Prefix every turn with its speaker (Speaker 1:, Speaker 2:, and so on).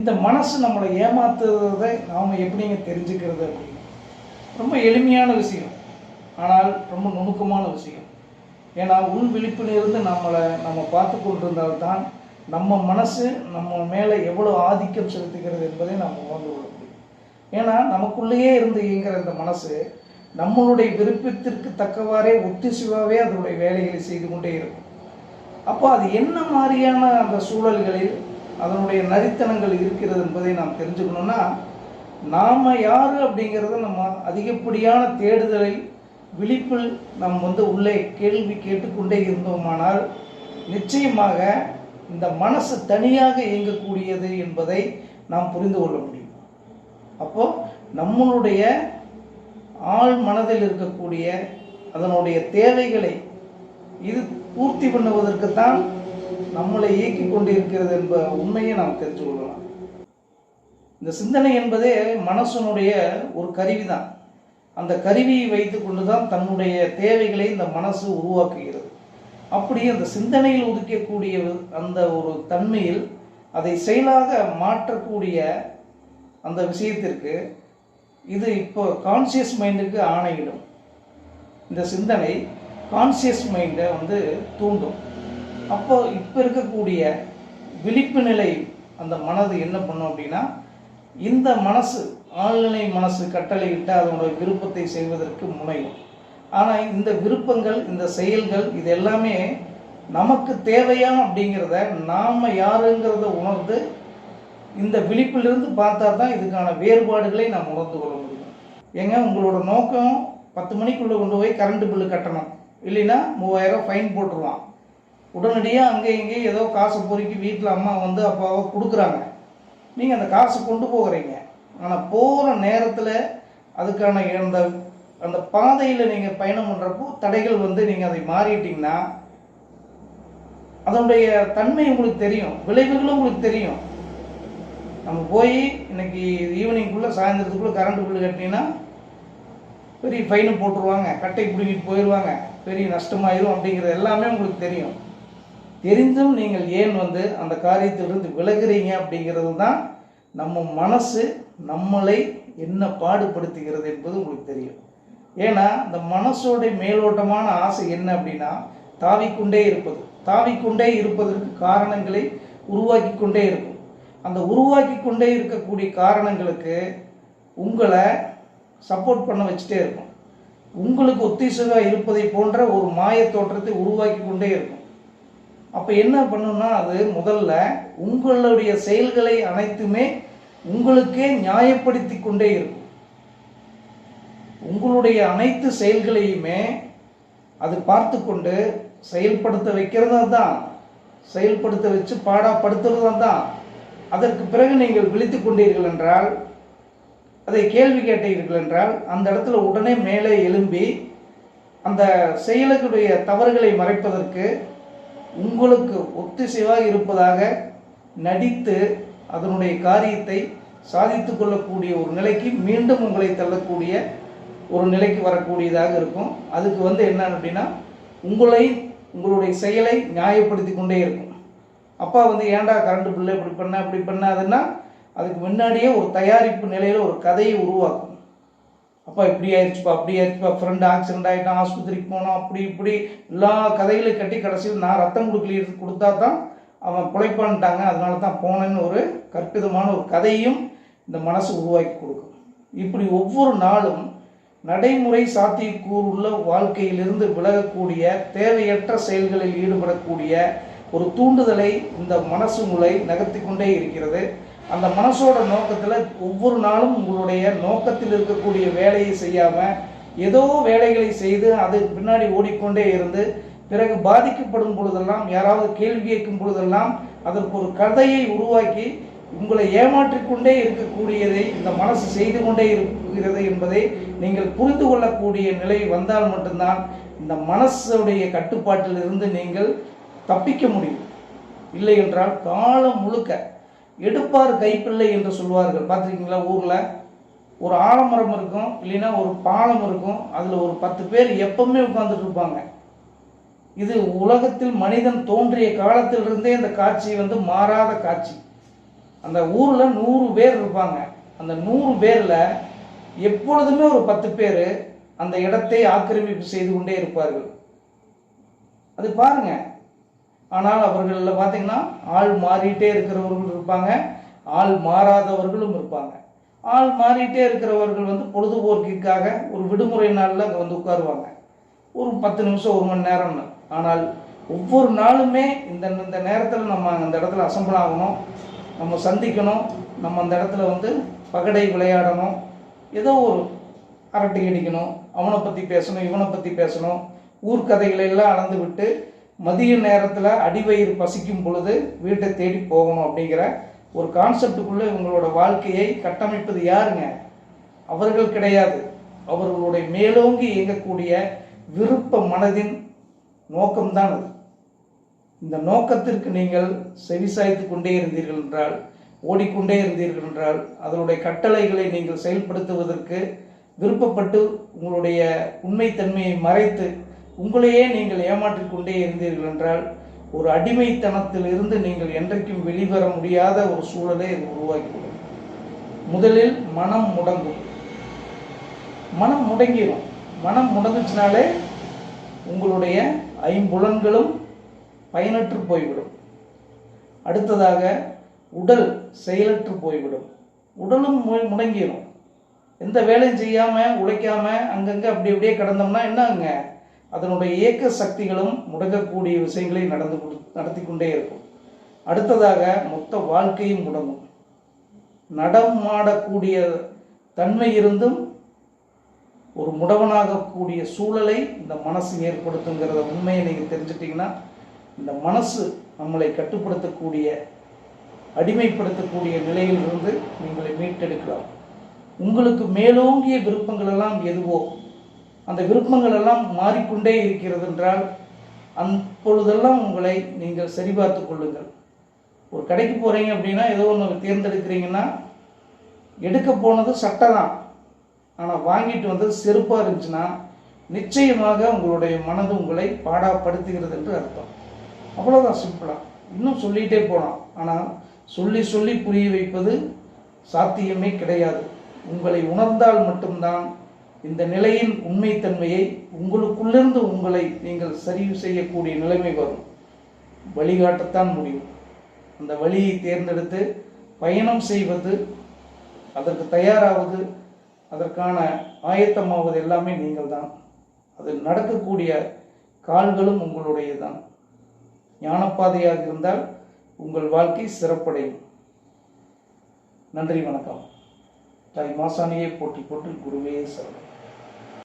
Speaker 1: இந்த மனசு நம்மளை ஏமாத்துறதை நாம் எப்படிங்க தெரிஞ்சுக்கிறது அப்படின்னு ரொம்ப எளிமையான விஷயம். ஆனால் ரொம்ப நுணுக்கமான விஷயம். ஏன்னா உள் விழிப்பிலிருந்து நம்மளை நம்ம பார்த்து கொண்டிருந்தால்தான் நம்ம மனசு நம்ம மேலே எவ்வளோ ஆதிக்கம் செலுத்துகிறது என்பதை நாம் உணர்ந்து கொள்ள முடியும். ஏன்னா நமக்குள்ளேயே இருந்து இயங்குகிற இந்த மனசு நம்மளுடைய விருப்பத்திற்கு தக்கவாறே ஒத்திசைவாகவே அதனுடைய வேலைகளை செய்து கொண்டே இருக்கும். அப்போ அது என்ன மாதிரியான அந்த சூழல்களில் அதனுடைய நரித்தனங்கள் இருக்கிறது என்பதை நாம் தெரிஞ்சுக்கணும்னா நாம் யார் அப்படிங்கிறத நம்ம அதிகப்படியான தேடுதலை விழிப்பில் நாம் வந்து உள்ளே கேள்வி கேட்டுக்கொண்டே இருந்தோமானால் நிச்சயமாக இந்த மனசு தனியாக இயங்கக்கூடியது என்பதை நாம் புரிந்து கொள்ள முடியும். அப்போது நம்மளுடைய ஆழ் மனதில் இருக்கக்கூடிய அதனுடைய தேவைகளை இது பூர்த்தி பண்ணுவதற்குத்தான் நம்மளை இயக்கி கொண்டிருக்கிறது என்ப உண்மையை நாம் தெரிஞ்சு கொள்ளலாம் இந்த சிந்தனை என்பதே மனசனுடைய ஒரு கருவி தான் அந்த கருவியை வைத்து கொண்டு தான் தன்னுடைய தேவைகளை இந்த மனசு உருவாக்குகிறது. அப்படி அந்த சிந்தனையில் ஒதுக்கக்கூடிய அந்த ஒரு தன்மையில் அதை செயலாக மாற்றக்கூடிய அந்த விஷயத்திற்கு இது இப்போ கான்சியஸ் மைண்டுக்கு ஆணையிடும். இந்த சிந்தனை கான்சியஸ் மைண்டை வந்து தூண்டும். அப்போ இப்போ இருக்கக்கூடிய விழிப்பு நிலை அந்த மனது என்ன பண்ணும் அப்படின்னா இந்த மனசு ஆழ்நிலை மனசு கட்டளையிட்டு அதனுடைய விருப்பத்தை செய்வதற்கு முனையும். ஆனால் இந்த விருப்பங்கள் இந்த செயல்கள் இது எல்லாமே நமக்கு தேவையா அப்படிங்கிறத நாம் யாருங்கிறத உணர்ந்து இந்த விழிப்பிலிருந்து பார்த்தா தான் இதுக்கான வேறுபாடுகளை நாம் உணர்ந்து கொள்ள முடியும். ஏங்க உங்களோட நோக்கம் பத்து மணிக்குள்ளே கொண்டு போய் கரண்ட் பில்லு கட்டணும். இல்லைன்னா மூவாயிரம் ஃபைன் போட்டுருவான். உடனடியாக அங்கே இங்கே ஏதோ காசு பொறுக்கி வீட்டில் அம்மா வந்து அப்பாவை கொடுக்குறாங்க. நீங்கள் அந்த காசு கொண்டு போகிறீங்க. ஆனால் போகிற நேரத்தில் அதுக்கான அந்த அந்த பாதையில் நீங்கள் பயணம் பண்ணுறப்போ தடைகள் வந்து நீங்கள் அதை மாறிட்டீங்கன்னா அதனுடைய தன்மை உங்களுக்கு தெரியும். விளைவுகளும் உங்களுக்கு தெரியும். நம்ம போய் இன்னைக்கு ஈவினிங்குள்ளே சாயந்தரத்துக்குள்ளே கரண்ட் பில்லு கட்டினீங்கன்னா பெரிய ஃபைனு போட்டுருவாங்க. கட்டை பிடிங்கிட்டு போயிடுவாங்க பெரிய நஷ்டமாயிரும் அப்படிங்கிறது எல்லாமே உங்களுக்கு தெரியும். தெரிந்தும் நீங்கள் ஏன் வந்து அந்த காரியத்திலிருந்து விலகுறீங்க அப்படிங்கிறது தான் நம்ம மனசு நம்மளை என்ன பாடுபடுத்துகிறது என்பது உங்களுக்கு தெரியும். ஏன்னா இந்த மனசோட மேலோட்டமான ஆசை என்ன அப்படின்னா தாவிக்கொண்டே இருப்பது. தாவிக்கொண்டே இருப்பதற்கு காரணங்களை உருவாக்கி கொண்டே இருக்கும். அந்த உருவாக்கி கொண்டே இருக்கக்கூடிய காரணங்களுக்கு உங்களை சப்போர்ட் பண்ண வச்சுட்டே இருக்கும். உங்களுக்கு ஒத்திசைவாக இருப்பதை போன்ற ஒரு மாய தோற்றத்தை உருவாக்கி கொண்டே இருக்கும். அப்போ என்ன பண்ணுன்னா அது முதல்ல உங்களுடைய செயல்களை அனைத்துமே உங்களுக்கே நியாயப்படுத்தி கொண்டே இருக்கும். உங்களுடைய அனைத்து செயல்களையுமே அது பார்த்து கொண்டு செயல்படுத்த வைக்கிறதா தான் செயல்படுத்த வச்சு பாடப்படுத்துறதா தான் அதற்கு பிறகு நீங்கள் விழித்து கொண்டீர்கள் என்றால் அதை கேள்வி கேட்டீர்கள் என்றால் அந்த இடத்துல உடனே மேலே எழும்பி அந்த செயலுடைய தவறுகளை மறைப்பதற்கு உங்களுக்கு ஒத்திசைவாக இருப்பதாக நடித்து அதனுடைய காரியத்தை சாதித்து கொள்ளக்கூடிய ஒரு நிலைக்கு மீண்டும் உங்களை தள்ளக்கூடிய ஒரு நிலைக்கு வரக்கூடியதாக இருக்கும். அதுக்கு வந்து என்ன அப்படின்னா உங்களை உங்களுடைய செயலை நியாயப்படுத்தி கொண்டே இருக்கும். அப்பா வந்து ஏன்டா கரண்ட் பில்லு இப்படி பண்ண இப்படி பண்ணாதுன்னா அதுக்கு முன்னாடியே ஒரு தயாரிப்பு நிலையில் ஒரு கதையை உருவாக்கும். அப்பா இப்படி ஆயிடுச்சுப்பா அப்படி ஆயிடுச்சுப்பா ஃப்ரெண்டு ஆக்சிடென்ட் ஆகிட்டான் ஆஸ்பத்திரிக்கு போனோம் அப்படி இப்படி. எல்லா கதைகளையும் கட்டி கடைசியில் நான் ரத்தம் கொடுக்கல கொடுத்தா தான் அவன் பிழைப்பான்ட்டாங்க. அதனால தான் போனேன்னு ஒரு கற்பிதமான ஒரு கதையும் இந்த மனசு உருவாக்கி கொடுக்கும். இப்படி ஒவ்வொரு நாளும் நடைமுறை சாத்தியக்கூறுள்ள வாழ்க்கையிலிருந்து விலகக்கூடிய தேவையற்ற செயல்களில் ஈடுபடக்கூடிய ஒரு தூண்டுதலை இந்த மனசு முலை நகர்த்தி கொண்டே இருக்கிறது. அந்த மனசோட நோக்கத்தில் ஒவ்வொரு நாளும் உங்களுடைய நோக்கத்தில் இருக்கக்கூடிய வேலையை செய்யாமல் ஏதோ வேலைகளை செய்து அது பின்னாடி ஓடிக்கொண்டே இருந்து பிறகு பாதிக்கப்படும் பொழுதெல்லாம் யாராவது கேள்வி கேட்கும் பொழுதெல்லாம் அதற்கு ஒரு கதையை உருவாக்கி உங்களை ஏமாற்றிக்கொண்டே இருக்கக்கூடியதை இந்த மனசு செய்து கொண்டே இருக்கிறது என்பதை நீங்கள் புரிந்து கொள்ளக்கூடிய நிலை வந்தால் மட்டும்தான் இந்த மனசுடைய கட்டுப்பாட்டில் இருந்து நீங்கள் தப்பிக்க முடியும். இல்லை என்றால் காலம் முழுக்க எடுப்பார் கைப்பிள்ளை என்று சொல்வார்கள். பார்த்துருக்கீங்களா ஊரில்? ஒரு ஆலமரம் இருக்கும் இல்லைன்னா ஒரு பாலம் இருக்கும் அதில் ஒரு பத்து பேர் எப்பவுமே உட்காந்துட்டு இருப்பாங்க. இது உலகத்தில் மனிதன் தோன்றிய காலத்திலிருந்தே இந்த காட்சி வந்து மாறாத காட்சி. அந்த ஊரில் நூறு பேர் இருப்பாங்க. அந்த நூறு பேரில் எப்பொழுதுமே ஒரு பத்து பேர் அந்த இடத்தை ஆக்கிரமிப்பு செய்து கொண்டே இருப்பார்கள். அது பாருங்கள் ஆனால் அவர்களில் பார்த்தீங்கன்னா ஆள் மாறிட்டே இருக்கிறவர்கள் இருப்பாங்க. ஆள் மாறாதவர்களும் இருப்பாங்க. ஆள் மாறிட்டே இருக்கிறவர்கள் வந்து பொழுதுபோக்கிற்காக ஒரு விடுமுறை நாளில் அங்கே வந்து உட்காருவாங்க. ஒரு பத்து நிமிஷம் ஒரு மணி நேரம்னு. ஆனால் ஒவ்வொரு நாளுமே இந்த இந்த நேரத்தில் நம்ம அந்த இடத்துல அசம்பிள் ஆகணும். நம்ம சந்திக்கணும். நம்ம அந்த இடத்துல வந்து பகடை விளையாடணும். ஏதோ ஒரு அரட்டை அடிக்கணும். அவனை பற்றி பேசணும் இவனை பற்றி பேசணும். ஊர்க்கதைகளை எல்லாம் அளந்து விட்டு மதிய நேரத்தில் அடிவயிறு பசிக்கும் பொழுது வீட்டை தேடி போகணும் அப்படிங்கிற ஒரு கான்செப்டுக்குள்ளே இவங்களோட வாழ்க்கையை கட்டமைப்பது யாருங்க? அவர்கள் கிடையாது. அவர்களுடைய மேலோங்கி இயங்கக்கூடிய விருப்ப மனதின் நோக்கம்தான் அது. இந்த நோக்கத்திற்கு நீங்கள் செவிசாய்த்து கொண்டே இருந்தீர்கள் என்றால் ஓடிக்கொண்டே இருந்தீர்கள் என்றால் அதனுடைய கட்டளைகளை நீங்கள் செயல்படுத்துவதற்கு விருப்பப்பட்டு உங்களுடைய உண்மைத்தன்மையை மறைத்து உங்களையே நீங்கள் ஏமாற்றிக் கொண்டே இருந்தீர்கள் என்றால் ஒரு அடிமைத்தனத்தில் இருந்து நீங்கள் என்றைக்கும் வெளிவர முடியாத ஒரு சூழலை இது உருவாக்கிவிடும் முதலில் மனம் முடங்கும். மனம் முடங்கிடும் மனம் முடங்குச்சுனாலே உங்களுடைய ஐம்புலன்களும் பயனற்று போய்விடும். அடுத்ததாக உடல் செயலற்று போய்விடும். உடலும் மு- முடங்கிடும் எந்த வேலையும் செய்யாமல் உழைக்காமல் அங்கங்கே அப்படி அப்படியே கிடந்தோம்னா என்னங்க அதனுடைய இயக்க சக்திகளும் முடங்கக்கூடிய விஷயங்களை நடந்து கொடு- நடத்தி கொண்டே இருக்கும். அடுத்ததாக மொத்த வாழ்க்கையும் முடங்கும். நடமாடக்கூடிய தன்மை இருந்தும் ஒரு முடவனாகக்கூடிய சூழலை இந்த மனசு ஏற்படுத்துங்கிறத உண்மையை நீங்கள் தெரிஞ்சிட்டிங்கன்னா இந்த மனசு நம்மளை கட்டுப்படுத்தக்கூடிய அடிமைப்படுத்தக்கூடிய நிலையிலிருந்து நீங்களை மீட்டெடுக்கலாம். உங்களுக்கு மேலோங்கிய விருப்பங்கள் எல்லாம் எதுவோ அந்த விருப்பங்கள் எல்லாம் மாறிக்கொண்டே இருக்கிறது என்றால் அப்பொழுதெல்லாம் உங்களை நீங்கள் சரிபார்த்து கொள்ளுங்கள். ஒரு கடைக்கு போகிறீங்க அப்படின்னா ஏதோ ஒன்று தேர்ந்தெடுக்கிறீங்கன்னா எடுக்க போனது சட்டை தான் ஆனால் வாங்கிட்டு வந்தது செருப்பாக இருந்துச்சுன்னா நிச்சயமாக உங்களுடைய மனது உங்களை பாடாப்படுத்துகிறது என்று அர்த்தம். அவ்வளோதான் சிம்பிளாக இன்னும் சொல்லிகிட்டே போகலாம் ஆனால் சொல்லி சொல்லி புரிய வைப்பது சாத்தியமே கிடையாது. உங்களை உணர்ந்தால் மட்டும்தான் இந்த நிலையின் உண்மைத்தன்மையை உங்களுக்குள்ளிருந்து உங்களை நீங்கள் சரி செய்யக்கூடிய நிலைமை வரும். வழிகாட்டத்தான் முடியும். அந்த வழியை தேர்ந்தெடுத்து பயணம் செய்வது அதற்கு தயாராவது அதற்கான ஆயத்தமாவது எல்லாமே நீங்கள் தான் அது நடக்கக்கூடிய கால்களும் உங்களுடைய தான் ஞானப்பாதையாக இருந்தால் உங்கள் வாழ்க்கை சிறப்படையும். நன்றி வணக்கம். தாய் மாசானியை போட்டி போட்டு குருவே சரணம்.